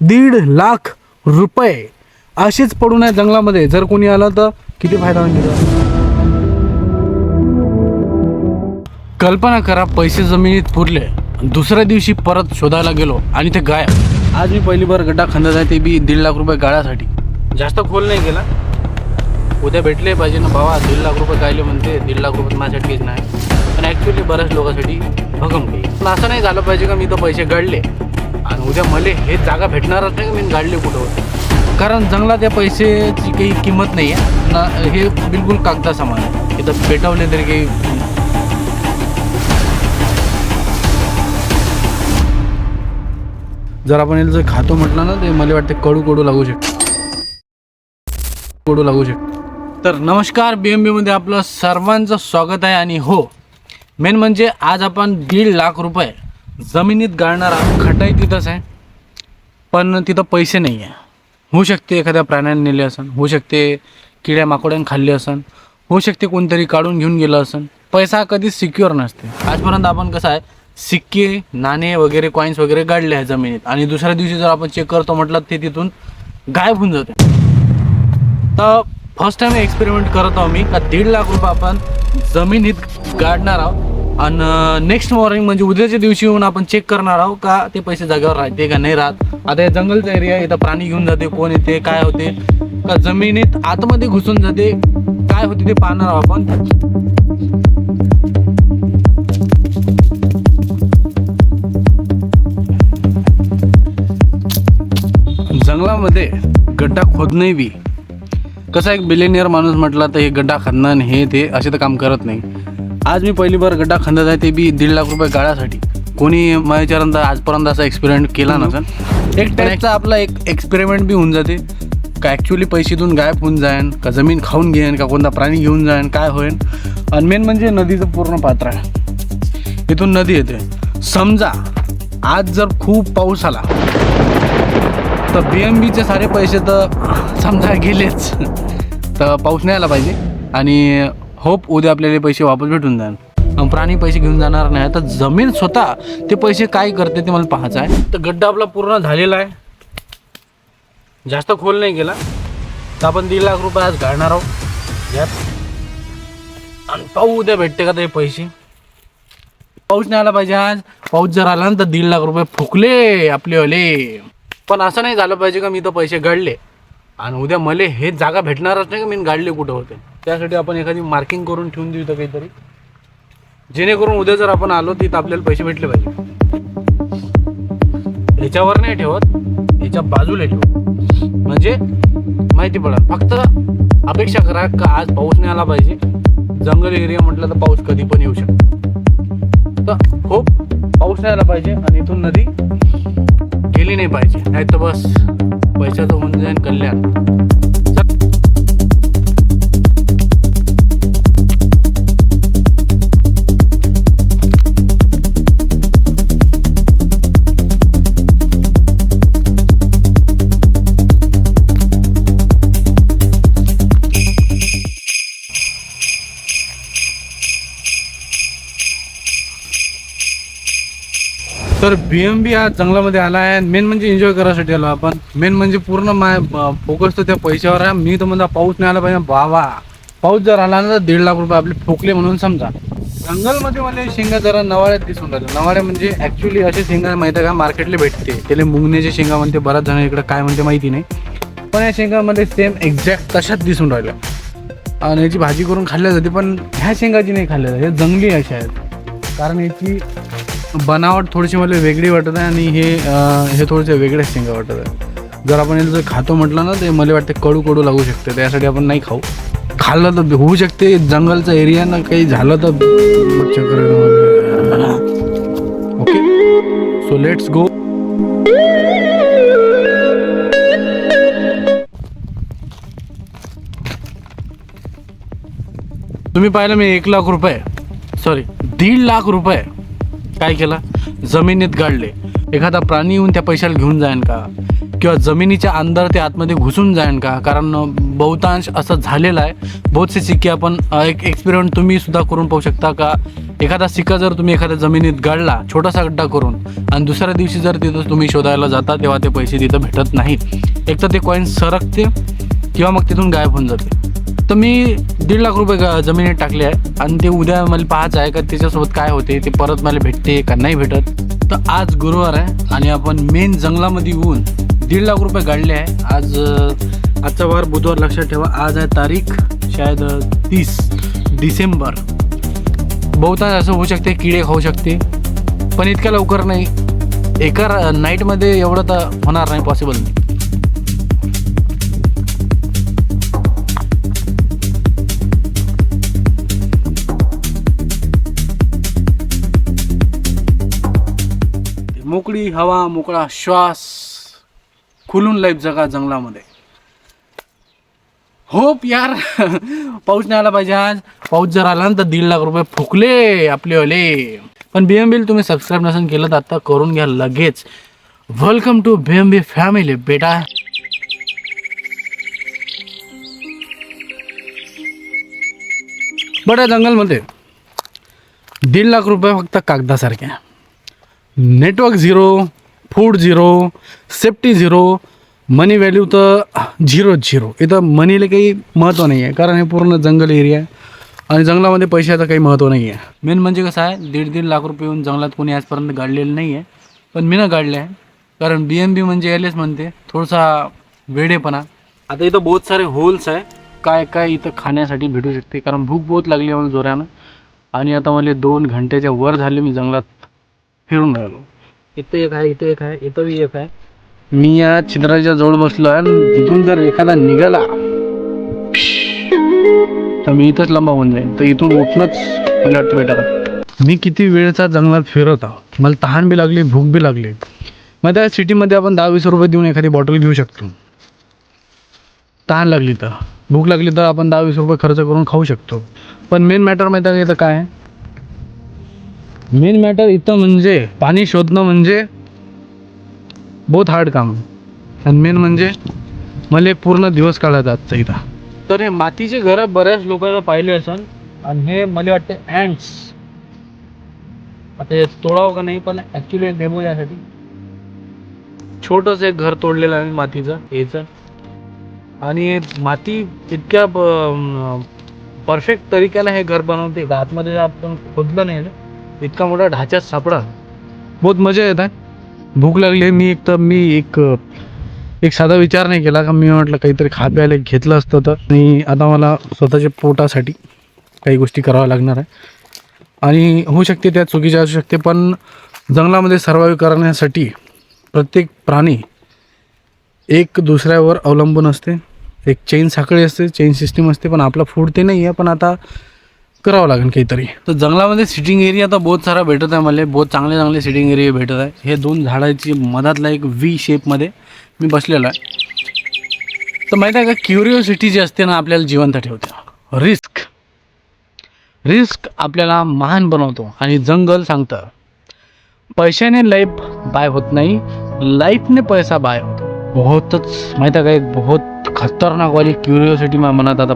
दीड लाख रुपये असेच पडून आहे जंगलामध्ये. जर कोणी आलं तर किती फायदा होईल? कल्पना करा पैसे जमिनीत पुरले. दुसऱ्या दिवशी परत शोधायला गेलो आणि ते गायब. आज मी पहिली बार गड्डा खंदत आहे ते बी दीड लाख रुपये गाळ्यासाठी. जास्त खोल नाही गेला उद्या भेटले पाहिजे ना भावा दीड लाख रुपये गायले म्हणते दीड लाख रुपये माझ्यासाठीच नाही. पण ॲक्च्युली बऱ्याच लोकांसाठी भगम काही पण असं नाही झालं पाहिजे का मी तर पैसे गळले. आणि उद्या मला हे जागा भेटणारच नाही मी गाडले कुठं कारण जंगलात या पैशाची काही किंमत नाही आहे ना हे बिलकुल कागदा सामान आहे. इथं पेटवले तरी काही जर आपण याचं जर खातो म्हटलं ना ते मला वाटते कडू कडू लागू शकते. कडू लागू शकते. तर नमस्कार बी एम बीमध्ये आपलं सर्वांचं स्वागत आहे आणि हो मेन म्हणजे आज आपण दीड लाख रुपये जमिनीत गाळणारा खटाई तिथंच आहे. पण तिथं पैसे नाही आहे. होऊ शकते एखाद्या प्राण्याने नेले असन होऊ शकते किड्या माकोड्याने खाल्ले असन होऊ शकते कोणतरी काढून घेऊन गेलं असन. पैसा कधीच सिक्युअर नसते. आजपर्यंत आपण कसं आहे सिक्के नाणे वगैरे कॉईन्स वगैरे गाडले आहे जमिनीत. आणि दुसऱ्या दिवशी जर आपण चेक करतो म्हटलं ते तिथून गायब होऊन जाते. तर फर्स्ट टाइम एक्सपेरिमेंट करत आहो मी का दीड लाख रुपये आपण जमिनीत गाडणार आहोत. आणि नेक्स्ट मॉर्निंग म्हणजे उद्याच्या दिवशी येऊन आपण चेक करणार आहोत का ते पैसे जागेवर राहते का नाही राहत. आता हे जंगलचा एरिया इथं प्राणी घेऊन जाते कोण येते काय होते का जमिनीत आतमध्ये घुसून जाते काय होते ते पाहणार आहोत आपण. जंगलामध्ये गड्डा खोदणे बी. कसा एक बिलेनियर माणूस म्हटला तर हे गड्डा खणणं हे ते असे तर काम करत नाही. आज मी पहिली बार गड्डा खंदत आहे ते बी दीड लाख रुपये गाळ्यासाठी. कोणी माझ्यापर्यंत आजपर्यंत असा एक्सपेरिमेंट केला नसेल. एक टाईपचा आपला एक एक्सपेरिमेंट बी होऊन जाते. का ॲक्च्युली पैशातून गायब होऊन जाईन का जमीन खाऊन घेईन का कोणता प्राणी घेऊन जाईन काय होईन? आणि मेन म्हणजे नदीचं पूर्ण पात्र आहे. इथून नदी येते. समजा आज जर खूप पाऊस आला तर बी एम बीचे सारे पैसे तर समजा गेलेच. तर पाऊस नाही आला पाहिजे. आणि होप उद्या आपल्याला पैसे वापस भेटून जाईल प्राणी पैसे घेऊन जाणार नाही. तर जमीन स्वतः ते पैसे काय करते ते मला पाहायचं आहे. तर गड्डा आपला पूर्ण झालेला आहे. जास्त खोल नाही गेला. तर आपण दीड लाख रुपये आज घालणार आहोत. यात. आणि पाहू उद्या भेटते का ते पैसे. पाऊस नाही आला पाहिजे आज. पाऊस जर आला ना तर दीड लाख रुपये फुकले आपले वाले. पण असं नाही झालं पाहिजे का मी तर पैसे गळले आणि उद्या मला हे जागा भेटणारच नाही का? मी गाडले कुठं होते? त्यासाठी आपण एखादी मार्किंग करून ठेवून देऊ तर काहीतरी. जेणेकरून उद्या जर आपण आलो तिथं आपल्याला पैसे भेटले पाहिजे. ह्याच्यावर नाही ठेवत ह्याच्या बाजूला ठेवत. म्हणजे माहिती पडा फक्त अपेक्षा करा का आज पाऊस नाही आला पाहिजे. जंगल एरिया म्हटलं तर पाऊस कधी पण येऊ शकतो. तर खूप पाऊस नाही आला पाहिजे आणि इथून नदी गेली नाही पाहिजे. नाही तर बस पैशाचं होऊन जाईन कल्याण. तर बी एम बी हा जंगलामध्ये आला आहे. मेन म्हणजे एन्जॉय करायसाठी आलो आपण. मेन म्हणजे पूर्ण माय फोकस तर त्या पैशावर आहे. मी तर म्हणता पाऊस नाही आला पाहिजे. बाबा पाऊस जर आला ना तर दीड लाख रुपये आपले ठोकले म्हणून समजा. जंगलमध्ये मला शेंगा जरा नवाळ्यात दिसून राहिल्या नवाळ्या म्हणजे ॲक्च्युली असे शेंगा माहिती आहे का? मार्केटला भेटते. त्याला मुंगण्याचे शेंगा म्हणते. बऱ्याच जण इकडे काय म्हणते माहिती नाही. पण या शेंगामध्ये सेम एक्झॅक्ट तशाच दिसून राहिल्या. आणि याची भाजी करून खाल्ल्या जाते पण ह्या शेंगाची नाही खाल्ल्या जाते जंगली अशा आहेत. कारण याची बनावट थोडीशी मला वेगळी वाटत आहे आणि हे हे थोडेसे वेगळेच शेंगा वाटत आहे जर आपण जर खातो म्हटलं ना ते मला वाटते कडू कडू लागू शकते. त्यासाठी आपण नाही खाऊ. खाल्लं तर होऊ शकते. जंगलचा एरिया ना काही झालं तर ओके. सो लेट्स गो तुम्ही पाहिलं मी एक लाख रुपये. सॉरी दीड लाख रुपये. काय केलं? जमिनीत गाडले. एखादा प्राणी येऊन त्या पैशाला घेऊन जाईन का? किंवा जमिनीच्या अंदर ते आतमध्ये घुसून जाईन का? कारण बहुतांश असं झालेलं आहे. बहुतसे सिक्के आपण एक एक्सपेरिमेंट तुम्ही सुद्धा करून पाहू शकता का? एखादा सिक्का जर तुम्ही एखाद्या जमिनीत गाडला छोटासा गड्डा करून आणि दुसऱ्या दिवशी जर तिथं तुम्ही शोधायला जाता तेव्हा ते पैसे तिथं भेटत नाहीत. एक तर ते कॉईन सरकते किंवा मग तिथून गायब होऊन जाते. तर मी दीड लाख रुपये जमिनीत टाकले आहे. आणि ते उद्या मला पाहायचं आहे का त्याच्यासोबत काय होते ते परत मला भेटते का नाही भेटत. तर आज गुरुवार आहे आणि आपण मेन जंगलामध्ये येऊन दीड लाख रुपये काढले आहे. आज आजचा वार बुधवार लक्षात ठेवा. आज आहे तारीख शायद तीस डिसेंबर. बहुतांश असं होऊ शकते किडे खाऊ शकते. पण इतक्या लवकर नाही. एका नाईटमध्ये एवढं तर होणार नाही पॉसिबल नाही मोकळी हवा मोकळा श्वास खुलून लाईफ जगा जंगलामध्ये. होप यार पाऊस नाही आला पाहिजे आज. पाऊस जर आला ना तर दीड लाख रुपये फुकले आपले वाले. पण बी एम तुम्ही सबस्क्राईब नसेल केलं तर आता करून घ्या लगेच. Welcome to B M B family बेटा. बट या जंगलमध्ये दीड लाख रुपये फक्त कागदासारखे. Network zero food zero safety zero money value तर झिरो झिरो. इथं मनीला काही महत्त्व नाही आहे कारण हे पूर्ण जंगल एरिया आहे आणि जंगलामध्ये पैशाचं काही महत्त्व नाही आहे मेन म्हणजे कसं आहे दीड दीड लाख रुपये येऊन जंगलात कोणी आजपर्यंत गाडलेलं नाही आहे पण मी ना गाडले आहे कारण बी एम बी म्हणजे यालेच म्हणते थोडासा वेडेपणा. आता इथं बहुत सारे होल्स आहे काय काय इथं खाण्यासाठी भेटू शकते कारण भूक बहुत लागली आहे मला जोरानं. आणि आता मला दोन घंट्याच्या वर झाले मी जंगलात. फिरून राहिलो. इथं एक आहे इथं एक आहे इथं बी एक आहे. मी या छिद्राच्या जवळ बसलो आहे आणि तिथून जर एखादा निघाला तर मी इथंच लंबा होऊन जाईन. तर इथून उठणंच मला वाटतं बेटर मी किती वेळचा जंगलात फिरत आहो मला तहान बी लागली भूक बी लागली. मग त्या सिटीमध्ये आपण दहा वीस रुपये देऊन एखादी बॉटल घेऊ शकतो. तहान लागली तर. भूक लागली तर आपण दहा वीस रुपये खर्च करून खाऊ शकतो. पण मेन मॅटर माहिती आहे का इथं काय? आहे मेन मॅटर इथं म्हणजे पाणी शोधणं म्हणजे बहुत हार्ड काम. आणि मेन म्हणजे मला पूर्ण दिवस काढायचा आजचा इथं. तर हे मातीचे घरं बऱ्याच लोकांना पाहिले असन आणि हे मला वाटते अँड्स आता हे तोडावं का नाही पण ॲक्च्युली डेमो यासाठी. छोटंसं एक घर तोडलेलं आहे मातीचं याचं. आणि माती इतक्या परफेक्ट तरीक्यानं हे घर बनवते. का आतमध्ये आपण खोदलं नाही इतका मोठा ढाच्यात सापडा. बहुत मजा येत आहे. भूक लागली आहे. मी एक तर मी एक एक साधा विचार नाही केला का मी म्हटलं काहीतरी खा प्यायला घेतलं असतं तर. आणि आता मला स्वतःच्या पोटासाठी काही गोष्टी कराव्या लागणार आहे. आणि होऊ शकते त्या चुकीच्या असू शकते पण जंगलामध्ये सर्वाईव्ह करण्यासाठी प्रत्येक प्राणी एक दुसऱ्यावर अवलंबून असते. एक चेन साखळी असते चेन सिस्टीम असते पण आपलं फूड ते नाही आहे. पण आता करावं लागेल काहीतरी. तर जंगलामध्ये सिटिंग एरिया तर बहुत सारा भेटत आहे मला. बहुत चांगले चांगले सिटिंग एरिया भेटत आहे. हे दोन झाडाची मधातला एक व्ही शेपमध्ये मी बसलेलो आहे. तर माहिती आहे का क्युरिओसिटी जी असते ना आपल्याला जिवंत ठेवते. रिस्क रिस्क आपल्याला महान बनवतो आणि जंगल सांगतं. पैशाने लाईफ बाय होत नाही लाईफने पैसा बाय होतो. बहुतच माहिती आहे का एक बहुत खतरनाकवाली क्युरिओसिटी माझ्या मनात आता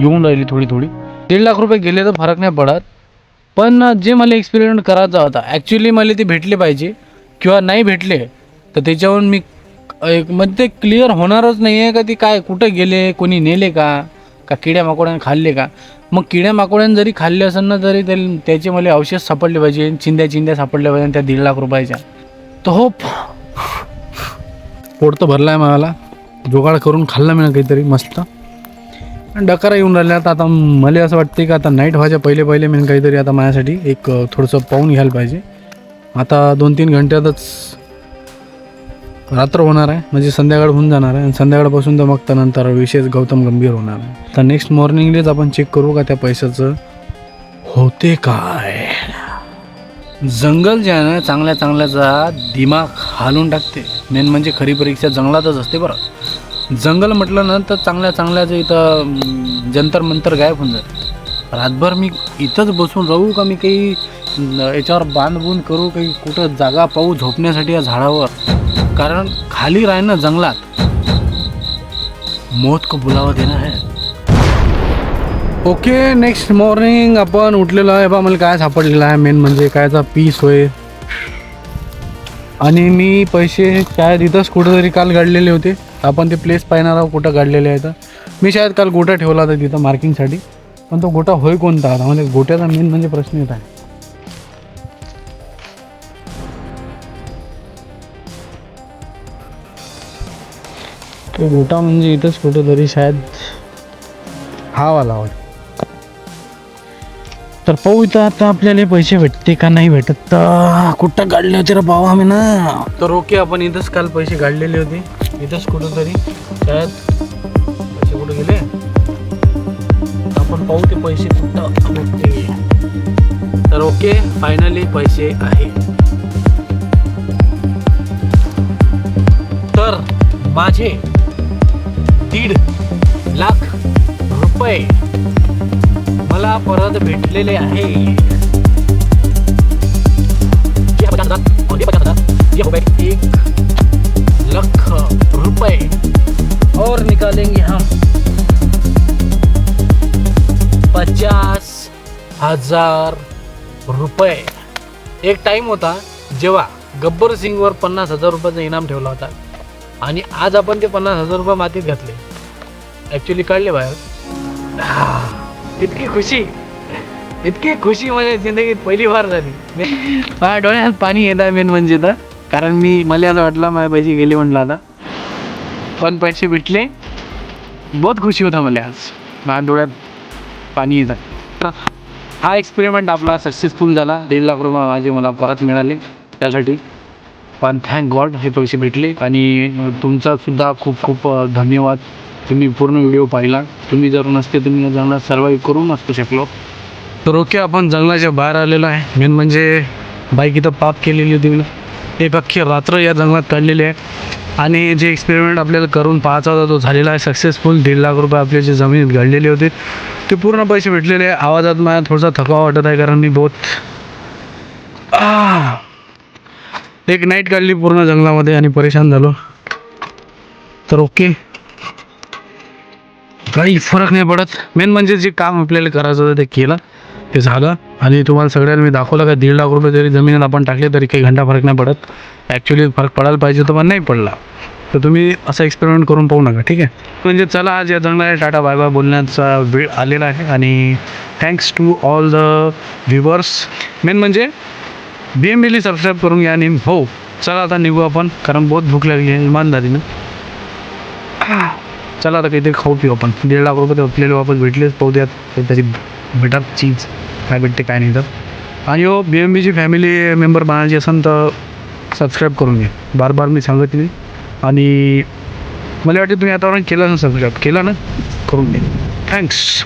येऊन राहिली थोडी थोडी. दीड लाख रुपये गेले तर फरक नाही पडत. पण जे मला एक्सपेरिमेंट करायचा होता ॲक्च्युली मला ते भेटले पाहिजे किंवा नाही भेटले तर त्याच्यावरून मी एक म्हणजे ते क्लिअर होणारच नाही आहे का ती काय कुठं गेले कोणी नेले का का किड्या माकोड्याने खाल्ले का? मग किड्या माकोड्याने जरी खाल्ले असेल ना तरी त्याचे मला अवशेष सापडले पाहिजे चिंध्या चिंध्या सापडल्या पाहिजे त्या दीड लाख रुपयाच्या. तर हो पोट तर भरला आहे मला जुगाड करून खाल्ला मी ना काहीतरी मस्त. डकारा येऊन राहिल्या आता मला असं वाटते की आता नाईट व्हायच्या पहिले पहिले मी काहीतरी आता माझ्यासाठी एक थोडंसं पाहून घ्यायला पाहिजे. आता दोन तीन घंट्यातच रात्र होणार आहे. म्हणजे संध्याकाळ होऊन जाणार आहे. आणि संध्याकाळपासून तर मग त्यानंतर विशेष गौतम गंभीर होणार आहे. तर नेक्स्ट मॉर्निंगलेच आपण चेक करू का त्या पैशाचं होते काय? जंगल जे आहे ना चांगल्या चांगल्याचा दिमाग हालून टाकते. मेन म्हणजे खरी परीक्षा जंगलातच असते बरं. जंगल म्हटलं ना तर चांगल्या चांगल्याच इथं जंतर मंतर गायब होऊन जाते. रातभर मी इथंच बसून राहू का मी काही याच्यावर बांधबून करू काही कुठं जागा पाहू झोपण्यासाठी या झाडावर? कारण खाली राहणं जंगलात मौत को बुलावा देना है. ओके नेक्स्ट मॉर्निंग आपण उठलेलो आहे. बा मला काय सापडलेलं आहे? मेन म्हणजे कायचा पीस होय. आणि मी पैसे काय इथंच कुठंतरी काल काढलेले होते. आपण ते प्लेस पाहणार आहोत कुठं काढलेले आहेत मी शायद काल गोटा ठेवला होता तिथं मार्किंगसाठी पण तो गोटा होय कोणता आता? म्हणजे गोट्याचा मेन म्हणजे प्रश्न येत आहे. तो गोटा म्हणजे इथंच कुठंतरी शायद हा वाला वाटतं तर पाहू इथं आता आपल्याला पैसे भेटते का नाही भेटत. तर कुठं काढले होते रे भाऊ आम्ही ना? तर ओके आपण इथंच काल पैसे काढलेले होते. इथंच कुठंतरी शायद पैसे कुठं गेले? आपण पाहू ते पैसे कुठं तर ओके फायनली पैसे आहे. तर माझे दीड लाख रुपये मला परत भेटलेले आहे. एक लख रुपए। और निकालेंगे हम। पचास हजार रुपये एक टाइम होता जेव्हा गब्बर सिंगवर पन्नास हजार रुपयाचा इनाम ठेवला होता. आणि आज आपण ते पन्नास हजार रुपये मातीत घातले. ॲक्च्युली काढले बाहेर. इतकी खुशी. इतकी खुशी माझ्या जिंदगीत पहिली वार झाली. माझ्या डोळ्यात पाणी येत मेन म्हणजे तर. कारण मी मला असं वाटलं माझे पैसे गेले म्हटलं आता. पण पैसे भेटले. बहुत खुशी होता मला आज. माझ्या डोळ्यात पाणी येतात तर हा एक्सपेरिमेंट आपला सक्सेसफुल झाला. दीड लाख रुपये माझे मला परत मिळाले त्यासाठी. पण थँक गॉड हे पैसे भेटले. आणि तुमचासुद्धा खूप खूप धन्यवाद. तुम्ही पूर्ण व्हिडिओ पाहिला. तुम्ही जर नसते तुम्ही या जंगलात सर्वाईव्ह करू नसतो शकलो. तर ओके आपण जंगलाच्या बाहेर आलेलो आहे. मेन म्हणजे बाईक इथं पाप केलेली होती मी हे पक्षी रात्र या जंगलात काढलेले आहे. आणि जे एक्सपेरिमेंट आपल्याला करून पाहायचा होता तो झालेला आहे. सक्सेसफुल दीड लाख रुपये आपली जी जमीन घडलेली होती ते पूर्ण पैसे भेटलेले आहे. आवाजात मला थोडासा थकवा वाटत आहे कारण मी बहुत एक नाईट काढली पूर्ण जंगलामध्ये आणि परेशान झालो. तर ओके काही फरक नाही पडत. मेन म्हणजे जे काम आपल्याला करायचं होतं ते केलं. ते झालं आणि तुम्हाला सगळ्यांना मी दाखवलं का दीड लाख रुपये जरी जमिनीत आपण टाकले तरी काही घंटा फरक नाही पडत. ॲक्च्युली फरक पडायला पाहिजे तर पण नाही पडला. तर तुम्ही असं एक्सपेरिमेंट करून पाहू नका ठीक आहे? म्हणजे चला आज या जंगलाला टाटा बाय बाय बोलण्याचा वेळ आलेला आहे आणि thanks to all the viewers main म्हणजे बी एम बीली सबस्क्राईब करून घ्या आणि हो चला आता निघू आपण कारण बहुत भूक लागली आहे इमानदारीनं. चला आता काहीतरी खाऊ पिऊ आपण. दीड लाख रुपये आपल्याला वापस भेटलेच पाहू द्यात काहीतरी भेटात चीज. काय भेटते काय नाही तर. आणि हो बी एम बीची फॅमिली मेंबर बनायची असेल तर सबस्क्राईब करून घे. बार बार मी सांगत नाही. आणि मला वाटते तुम्ही आतापर्यंत केलं ना सबस्क्राईब केलं ना? करून घे. थँक्स